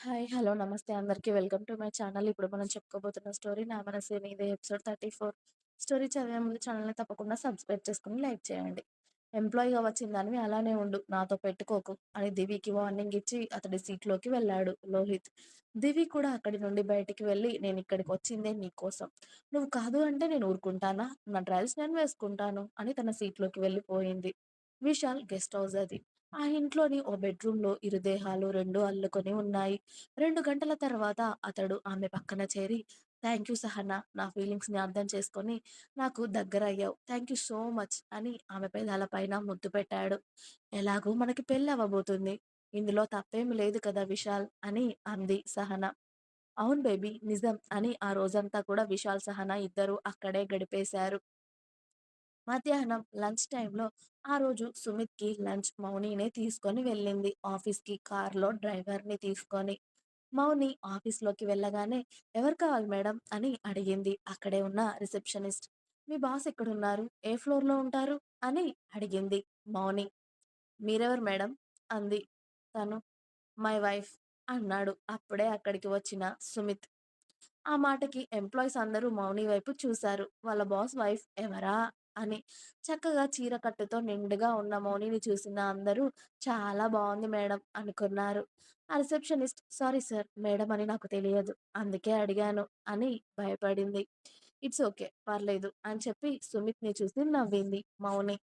Hi. Hello. నమస్తే అందరికీ welcome to my channel. ఇప్పుడు మనం చెప్పుకోబోతున్న స్టోరీ 'నా మనసే నీదే' ఎపిసోడ్ 34. స్టోరీ చదివే ముందు ఛానల్‌ని తప్పకుండా సబ్స్క్రైబ్ చేసుకొని లైక్ చేయండి. ఎంప్లాయీగా వచ్చిన దానివి అలానే ఉండు. నాతో పెట్టుకోకు అని దివికి వార్నింగ్ ఇచ్చి అతడి సీట్‌లోకి వెళ్ళాడు లోహిత్. దివి కూడా అక్కడి నుండి బయటికి వెళ్ళి నేను ఇక్కడికి వచ్చిందే నీకోసం. నువ్వు కాదు అంటే నేను ఊరుకుంటానా? నా ట్రయల్స్ నేను వేసుకుంటాను అని తన సీట్‌లోకి వెళ్ళిపోయింది. విశాల్ గెస్ట్ హౌస్ అది. ఆ ఇంట్లోని ఓ బెడ్‌రూమ్‌లో ఇరు దేహాలు రెండు అల్లుకొని ఉన్నాయి. 2 గంటల తర్వాత అతడు ఆమె పక్కన చేరి థాంక్యూ సహనా. నా ఫీలింగ్స్‌ని అర్థం చేసుకొని నాకు దగ్గరయ్యావు. థాంక్యూ సో మచ్ అని ఆమె పెదాల పైన ముద్దు పెట్టాడు. ఎలాగూ మనకి పెళ్ళి అవ్వబోతుంది. ఇందులో తప్పేమి లేదు కదా విశాల్ అని అంది సహన. అవును బేబీ నిజం అని ఆ రోజంతా కూడా విశాల్, సహన ఇద్దరూ అక్కడే గడిపేశారు. మధ్యాహ్నం లంచ్ టైంలో ఆ రోజు సుమిత్‌కి లంచ్ మౌనినే తీసుకొని వెళ్ళింది ఆఫీస్‌కి కార్‌లో డ్రైవర్‌ని తీసుకొని. మౌని ఆఫీస్‌లోకి వెళ్ళగానే ఎవరు కావాలి మేడం అని అడిగింది అక్కడే ఉన్న రిసెప్షనిస్ట్. మీ బాస్ ఎక్కడున్నారు? ఏ ఫ్లోర్‌లో ఉంటారు? అని అడిగింది మౌని. మీరెవరు మేడం? అంది తను. మై వైఫ్ అన్నాడు అప్పుడే అక్కడికి వచ్చిన సుమిత్. ఆ మాటకి ఎంప్లాయీస్ అందరూ మౌని వైపు చూశారు. వాళ్ళ బాస్ వైఫ్ ఎవరా? అని. చక్కగా చీర కట్టుతో నిండుగా ఉన్న మౌనిని చూసిన అందరూ చాలా బాగుంది మేడం అనుకున్నారు. ఆ రిసెప్షనిస్ట్ సారీ సార్ మేడం అని నాకు తెలియదు. అందుకే అడిగాను అని భయపడింది. It's okay. పర్లేదు అని చెప్పి సుమిత్‌ని చూసి నవ్వింది మౌని.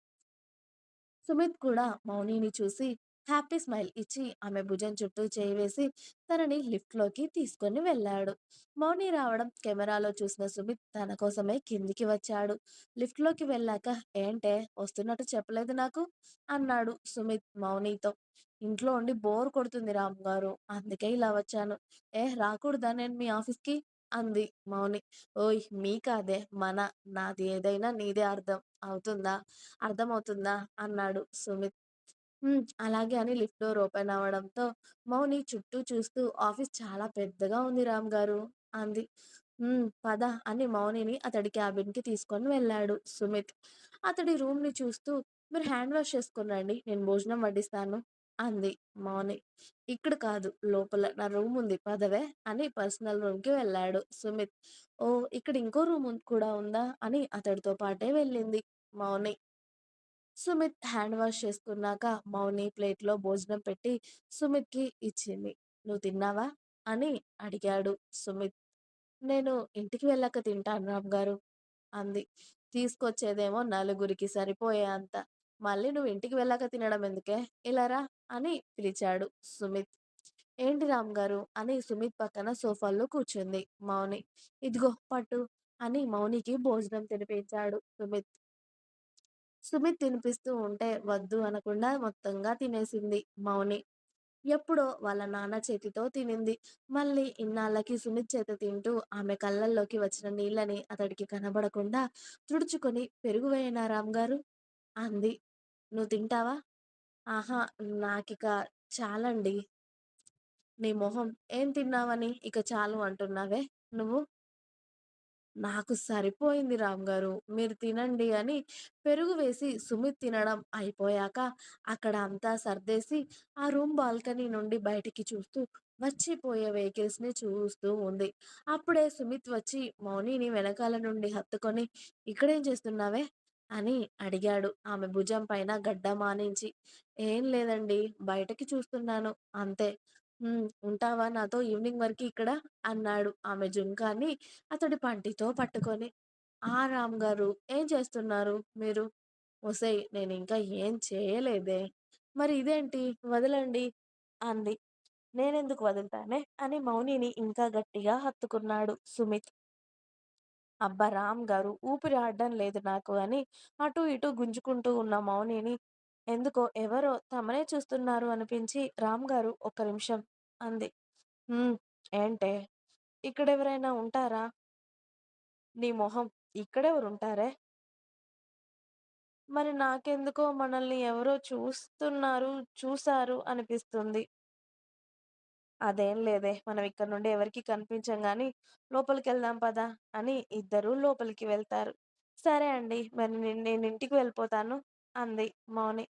సుమిత్ కూడా మౌనిని చూసి హ్యాపీ స్మైల్ ఇచ్చి ఆమె భుజం చుట్టూ చేయి వేసి తనని లిఫ్ట్‌లోకి తీసుకొని వెళ్ళాడు. మౌని రావడం కెమెరాలో చూసిన సుమిత్ తన కోసమే కిందికి వచ్చాడు. లిఫ్ట్‌లోకి వెళ్ళాక ఏంటే వస్తున్నట్టు చెప్పలేదు నాకు? అన్నాడు సుమిత్ మౌనితో. ఇంట్లో ఉండి బోర్ కొడుతుంది రాంగారు. అందుకే ఇలా వచ్చాను. ఏ రాకూడదా నేను మీ ఆఫీస్‌కి? అంది మౌని. ఓయ్ మీ కాదే మన. నాది ఏదైనా నీదే అర్థం అవుతుందా? అర్థమవుతుందా? అన్నాడు సుమిత్. హ్మ్. అలాగే అని లిఫ్ట్ డోర్ ఓపెన్ అవ్వడంతో మౌని చుట్టూ చూస్తూ ఆఫీస్ చాలా పెద్దగా ఉంది రామ్ గారు అంది. హ్మ్. పద అని మౌనిని అతడి క్యాబిన్‌కి తీసుకొని వెళ్ళాడు సుమిత్. అతడి రూమ్‌ని చూస్తూ మీరు హ్యాండ్ వాష్ చేసుకొని రండి. నేను భోజనం వడ్డిస్తాను అంది మౌని. ఇక్కడ కాదు లోపల నా రూమ్ ఉంది పదవే అని పర్సనల్ రూమ్‌కి వెళ్ళాడు సుమిత్. ఓహ్! ఇక్కడ ఇంకో రూమ్ కూడా ఉందా? అని అతడితో పాటే వెళ్ళింది మౌని. సుమిత్ హ్యాండ్ వాష్ చేసుకున్నాక మౌని ప్లేట్‌లో భోజనం పెట్టి సుమిత్‌కి ఇచ్చింది. నువ్వు తిన్నావా? అని అడిగాడు సుమిత్. నేను ఇంటికి వెళ్ళాక తింటాను రామ్ గారు అంది. తీసుకొచ్చేదేమో నలుగురికి సరిపోయే అంత. మళ్ళీ నువ్వు ఇంటికి వెళ్ళాక తినడం ఎందుకే? ఇలారా అని పిలిచాడు సుమిత్. ఏంటి రామ్ గారు అని సుమిత్ పక్కన సోఫాలో కూర్చుంది మౌని. ఇదిగో పట్టు అని మౌనికి భోజనం తినిపించాడు సుమిత్. సుమిత్ తినిపిస్తూ ఉంటే వద్దు అనకుండా మొత్తంగా తినేసింది మౌని. ఎప్పుడో వాళ్ళ నాన్న చేతితో తినింది. మళ్ళీ ఇన్నాళ్ళకి సుమిత్ చేత తింటూ ఆమె కళ్ళల్లోకి వచ్చిన నీళ్ళని అతడికి కనబడకుండా తుడుచుకొని పెరుగు వేయనా గారు అంది. నువ్వు తింటావా? ఆహా! నాకిక చాలండి. నీ మొహం ఏం తిన్నావని ఇక చాలు అంటున్నావే నువ్వు? నాకు సరిపోయింది రామ్ గారు మీరు తినండి అని పెరుగు వేసి సుమిత్ తినడం అయిపోయాక అక్కడ అంతా సర్దేసి ఆ రూమ్ బాల్కనీ నుండి బయటికి చూస్తూ వచ్చిపోయే వెహికల్స్‌ని చూస్తూ ఉంది. అప్పుడే సుమిత్ వచ్చి మౌనిని వెనకాల నుండి హత్తుకొని ఇక్కడేం చేస్తున్నావే? అని అడిగాడు ఆమె భుజం పైన గడ్డ మానించి ఏం లేదండి బయటకి చూస్తున్నాను అంతే. హ్మ్. ఉంటావా నాతో ఈవినింగ్ వరకి ఇక్కడ? అన్నాడు ఆమె జుంకాని అతడి పంటితో పట్టుకొని. ఆ! రాంగారు ఏం చేస్తున్నారు మీరు? ఒసేయ్ నేనింకా ఏం చేయలేదే. మరి ఇదేంటి వదలండి అంది. నేనెందుకు వదులుతానే అని మౌనిని ఇంకా గట్టిగా హత్తుకున్నాడు సుమిత్. అబ్బా రాంగారు ఊపిరి ఆడడం లేదు నాకు అని అటూ ఇటూ గుంజుకుంటూ ఉన్న మౌనిని ఎందుకో ఎవరో తమనే చూస్తున్నారు అనిపించి రాంగారు ఒక్క నిమిషం అంది. హ్మ్. ఏంటే? ఇక్కడెవరైనా ఉంటారా? నీ మొహం ఇక్కడెవరుంటారే? మరి నాకెందుకో మనల్ని ఎవరో చూస్తున్నారు, చూసారు అనిపిస్తుంది. అదేం లేదే. మనం ఇక్కడ నుండి ఎవరికీ కనిపించం గానీ, లోపలికెళ్దాం పద అని ఇద్దరూ లోపలికి వెళ్తారు. సరే అండి. మరి నేను నేనింటికి వెళ్ళిపోతాను అంది మౌని.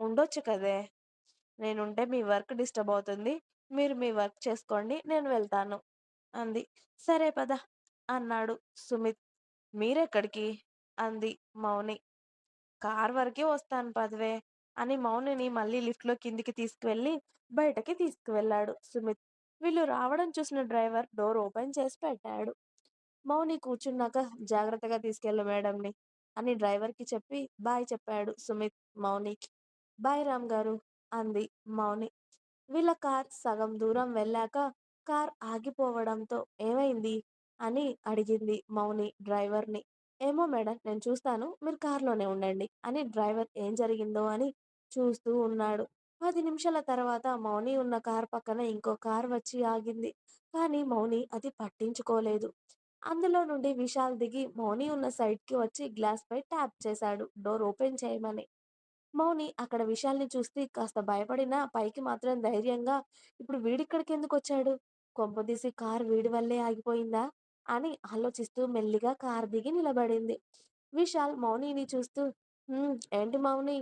ఉండొచ్చు కదే! నేనుంటే మీ వర్క్ డిస్టర్బ్ అవుతుంది. మీరు మీ వర్క్ చేసుకోండి. నేను వెళ్తాను అంది. సరే పద అన్నాడు సుమిత్. మీరెక్కడికి? అంది మౌని. కార్ వరకే వస్తాను పదవే అని మౌనిని మళ్ళీ లిఫ్ట్లో కిందికి తీసుకువెళ్ళి బయటకి తీసుకువెళ్ళాడు సుమిత్. వీళ్ళు రావడం చూసిన డ్రైవర్ డోర్ ఓపెన్ చేసి పెట్టాడు. మౌని కూర్చున్నాక జాగ్రత్తగా తీసుకెళ్ళు మేడంని అని డ్రైవర్కి చెప్పి బాయ్ చెప్పాడు సుమిత్ మౌనికి. బాయ్ రామ్ గారు అంది మౌని. వీళ్ళ కార్ సగం దూరం వెళ్ళాక కార్ ఆగిపోవడంతో ఏమైంది? అని అడిగింది మౌని డ్రైవర్ని. ఏమో మేడం నేను చూస్తాను. మీరు కార్లోనే ఉండండి అని డ్రైవర్ ఏం జరిగిందో అని చూస్తూ ఉన్నాడు. పది నిమిషాల తర్వాత మౌని ఉన్న కార్ పక్కన ఇంకో కార్ వచ్చి ఆగింది. కానీ మౌని అది పట్టించుకోలేదు. అందులో నుండి విశాల్ దిగి మౌని ఉన్న సైడ్‌కి వచ్చి గ్లాస్‌పై ట్యాప్ చేశాడు డోర్ ఓపెన్ చేయమని. మౌని అక్కడ విశాల్‌ని చూసి కాస్త భయపడినా పైకి మాత్రం ధైర్యంగా ఇప్పుడు వీడిక్కడికి ఎందుకు వచ్చాడు కొంపదీసి కారు వీడి వల్లే ఆగిపోయిందా? అని ఆలోచిస్తూ మెల్లిగా కార్ దిగి నిలబడింది. విశాల్ మౌనిని చూస్తూ ఏంటి మౌని?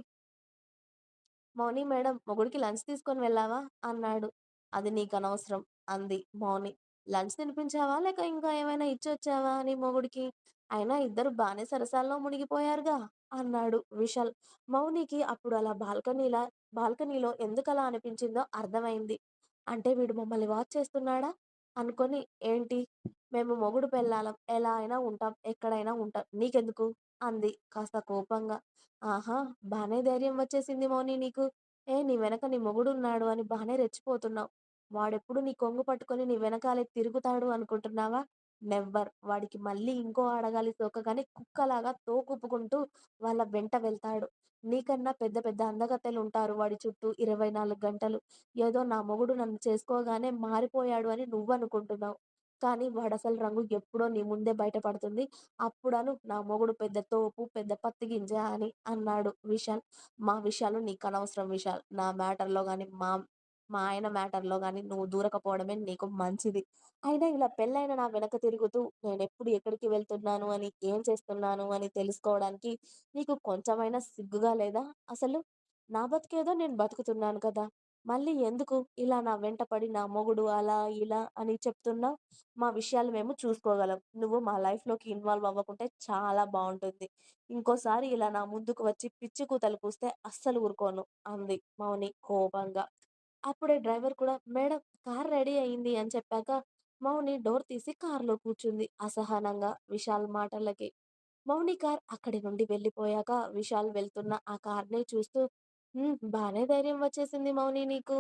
మౌని మేడం మొగుడికి లంచ్ తీసుకొని వెళ్ళావా? అన్నాడు. అది నీకు అనవసరం అంది మౌని. లంచ్ తినిపించావా? లేక ఇంకా ఏమైనా ఇచ్చొచ్చావా నీ మొగుడికి? అయినా ఇద్దరు బానే సరసాల్లో మునిగిపోయారుగా అన్నాడు విశాల్. మౌనికి అప్పుడు అలా బాల్కనీలా బాల్కనీలో ఎందుకలా అనిపించిందో అర్థమైంది. అంటే వీడు మమ్మల్ని వాచ్ చేస్తున్నాడా? అనుకొని ఏంటి? మేము మొగుడు పెళ్ళాలం. ఎలా అయినా ఉంటాం. ఎక్కడైనా ఉంటాం. నీకెందుకు? అంది కాస్త కోపంగా. ఆహా! బానే ధైర్యం వచ్చేసింది మౌని నీకు. ఏ నీ వెనక నీ మొగుడు ఉన్నాడు అని బాగానే రెచ్చిపోతున్నావు. వాడెప్పుడు నీ కొంగు పట్టుకొని నీ వెనకాలే తిరుగుతాడు అనుకుంటున్నావా? నెవ్వర్. వాడికి మళ్ళీ ఇంకో అడగాలి సోకగానే కుక్కలాగా తోకూపుకుంటూ వాళ్ళ వెంట వెళ్తాడు. నీకన్నా పెద్ద పెద్ద అందగత్తెలుంటారు వాడి చుట్టూ 24 గంటలు. ఏదో నా మొగుడు నన్ను చేసుకోగానే మారిపోయాడు అని నువ్వనుకుంటున్నావు. కానీ వాడసలు రంగు ఎప్పుడో నీ ముందే బయటపడుతుంది. అప్పుడను నా మొగుడు పెద్ద తోపు, పెద్ద పత్తిగింజ అని అన్నాడు విశాల్. మా విషయాలు నీకనవసరం విశాల్. నా మ్యాటర్‌లో కానీ మా మా ఆయన మ్యాటర్‌లో కానీ నువ్వు దూరకపోవడమే నీకు మంచిది. అయినా ఇలా పెళ్ళైన నా వెనక తిరుగుతూ నేను ఎప్పుడు ఎక్కడికి వెళ్తున్నాను అని, ఏం చేస్తున్నాను అని తెలుసుకోవడానికి నీకు కొంచెమైనా సిగ్గుగా లేదా అసలు? నా బతికేదో నేను బతుకుతున్నాను కదా! మళ్ళీ ఎందుకు ఇలా నా వెంట పడి నా మొగుడు అలా, ఇలా అని చెప్తున్నా మా విషయాలు మేము చూసుకోగలం. నువ్వు మా లైఫ్‌లోకి ఇన్వాల్వ్ అవ్వకుంటే చాలా బాగుంటుంది ఇంకోసారి ఇలా నా ముందుకు వచ్చి పిచ్చి కూతలు కూస్తే అస్సలు ఊరుకోను అంది మౌని కోపంగా. అప్పుడే డ్రైవర్ కూడా మేడం కార్ రెడీ అయింది అని చెప్పాక మౌని డోర్ తీసి కారులో కూర్చుంది అసహనంగా విశాల్ మాటలకి. మౌని కార్ అక్కడి నుండి వెళ్ళిపోయాక విశాల్ వెళ్తున్న ఆ కార్‌నే చూస్తూ బాగానే ధైర్యం వచ్చేసింది మౌని నీకు.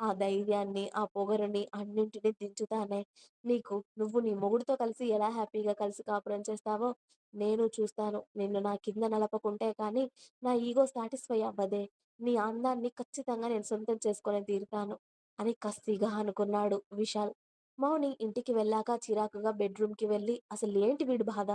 ఆ ధైర్యాన్ని, ఆ పొగరుని అన్నింటిని దించుతానే. నీకు నువ్వు నీ మొగుడితో కలిసి ఎలా హ్యాపీగా కలిసి కాపురం చేస్తావో నేను చూస్తాను. నిన్ను నా కింద నలపకుంటే కానీ నా ఇగో సాటిస్ఫై అవ్వదే. నీ అందాన్ని ఖచ్చితంగా నేను సొంతం చేసుకొని తీరుతాను అని కసిగా అనుకున్నాడు విశాల్. మౌని ఇంటికి వెళ్ళాక చిరాకుగా బెడ్‌రూమ్‌కి వెళ్ళి అసలు ఏంటి వీడు బాధ?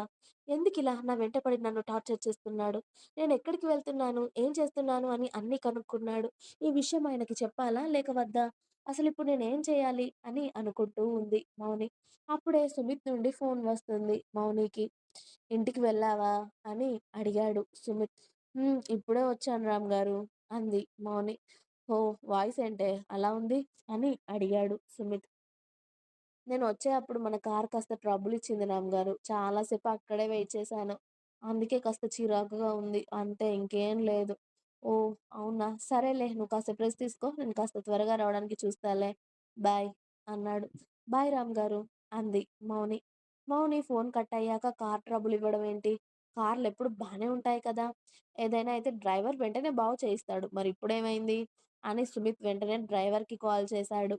ఎందుకిలా నా వెంట పడి నన్ను టార్చర్ చేస్తున్నాడు? నేను ఎక్కడికి వెళ్తున్నాను? ఏం చేస్తున్నాను? అని అన్నీ కనుక్కున్నాడు. ఈ విషయం ఆయనకి చెప్పాలా? లేక వద్దా? అసలు ఇప్పుడు నేను నేనేం చేయాలి? అని అనుకుంటూ ఉంది మౌని. అప్పుడే సుమిత్ నుండి ఫోన్ వస్తుంది మౌనికి. ఇంటికి వెళ్ళావా? అని అడిగాడు సుమిత్. ఇప్పుడే వచ్చాను రామ్ గారు అంది మౌని. ఓ వాయిస్ ఏంటే అలా ఉంది? అని అడిగాడు సుమిత్. నేను వచ్చే అప్పుడు మన కార్ కాస్త ట్రబుల్ ఇచ్చింది రామ్‌గారు. చాలా సేపు అక్కడే వెయిట్ చేశాను. అందుకే కాస్త చిరాకుగా ఉంది. అంతే ఇంకేం లేదు. ఓహ్! అవునా? సరేలే నువ్వు కాసేపు రెస్ట్ తీసుకో. నేను కాస్త త్వరగా రావడానికి చూస్తాలే. బాయ్ అన్నాడు. బాయ్ రామ్‌గారు అంది మౌని. మౌని ఫోన్ కట్ అయ్యాక కార్ ట్రబుల్ ఇవ్వడం ఏంటి? కార్‌లెప్పుడు బానే ఉంటాయి కదా! ఏదైనా అయితే డ్రైవర్ వెంటనే బాగు చేయిస్తాడు. మరి ఇప్పుడేమైంది? అని సుమిత్ వెంటనే డ్రైవర్‌కి కాల్ చేశాడు.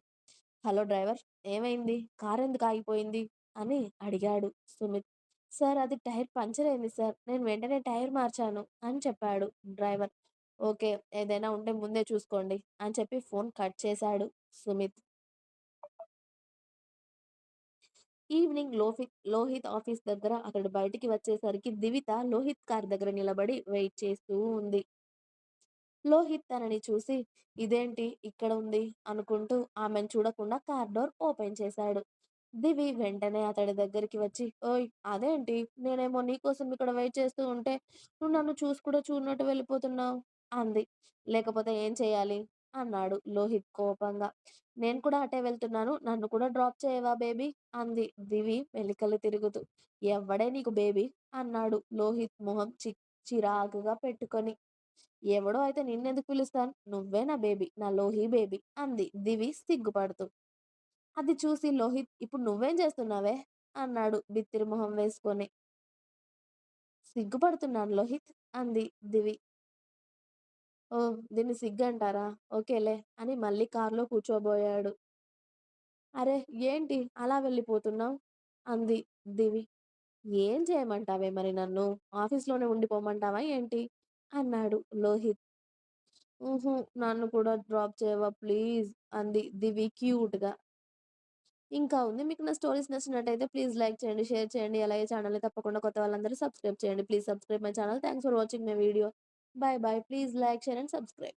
హలో డ్రైవర్ ఏమైంది? కారెందుకు ఆగిపోయింది? అని అడిగాడు సుమిత్. సార్ అది టైర్ పంచర్ అయింది సార్. నేను వెంటనే టైర్ మార్చాను అని చెప్పాడు డ్రైవర్. ఓకే. ఏదైనా ఉంటే ముందే చూసుకోండి అని చెప్పి ఫోన్ కట్ చేశాడు సుమిత్. ఈవినింగ్ లోహిత్ లోహిత్ ఆఫీస్ దగ్గర అతడు బయటికి వచ్చేసరికి దివిత లోహిత్ కార్ దగ్గర నిలబడి వెయిట్ చేస్తూ ఉంది. లోహిత్ తనని చూసి ఇదేంటి ఇక్కడ ఉంది అనుకుంటూ ఆమెను చూడకుండా కార్ డోర్ ఓపెన్ చేశాడు. దివి వెంటనే అతడి దగ్గరికి వచ్చి ఓయ్! అదేంటి? నేనేమో నీకోసం ఇక్కడ వెయిట్ చేస్తూ ఉంటే నువ్వు నన్ను చూసి కూడా చూడనట్టు వెళ్ళిపోతున్నావు అంది. లేకపోతే ఏం చేయాలి? అన్నాడు లోహిత్ కోపంగా. నేను కూడా అటే వెళ్తున్నాను. నన్ను కూడా డ్రాప్ చేయవా బేబీ? అంది దివి మెలికలు తిరుగుతూ. ఎవడే నీకు బేబీ? అన్నాడు లోహిత్ మొహం చి చిరాకుగా పెట్టుకొని. ఎవడో అయితే నిన్నెందుకు పిలుస్తాను? నువ్వే నా బేబీ. నా లోహి బేబీ అంది దివి సిగ్గుపడుతూ. అది చూసి లోహిత్ ఇప్పుడు నువ్వేం చేస్తున్నావే? అన్నాడు బిత్తిరి మొహం వేసుకొని. సిగ్గుపడుతున్నాను లోహిత్ అంది దివి. ఓ దీన్ని సిగ్గంటారా? ఓకేలే అని మళ్ళీ కార్లో కూర్చోబోయాడు. అరే ఏంటి అలా వెళ్ళిపోతున్నావ్? అంది దివి. ఏం చేయమంటావే మరి నన్ను? ఆఫీస్‌లోనే ఉండిపోమంటావా ఏంటి? అన్నాడు లోహిత్. ఊహూ నన్ను కూడా డ్రాప్ చేయవా ప్లీజ్ అంది దివి క్యూట్‌గా. ఇంకా ఉంది. మీకు నా స్టోరీస్ నచ్చినట్టయితే ప్లీజ్ లైక్ చేయండి, షేర్ చేయండి. అలాగే ఛానల్‌ని తప్పకుండా కొత్త వాళ్ళందరూ సబ్స్క్రైబ్ చేయండి. Please subscribe my channel. Thanks for watching my video. Bye bye. Please like, share and subscribe.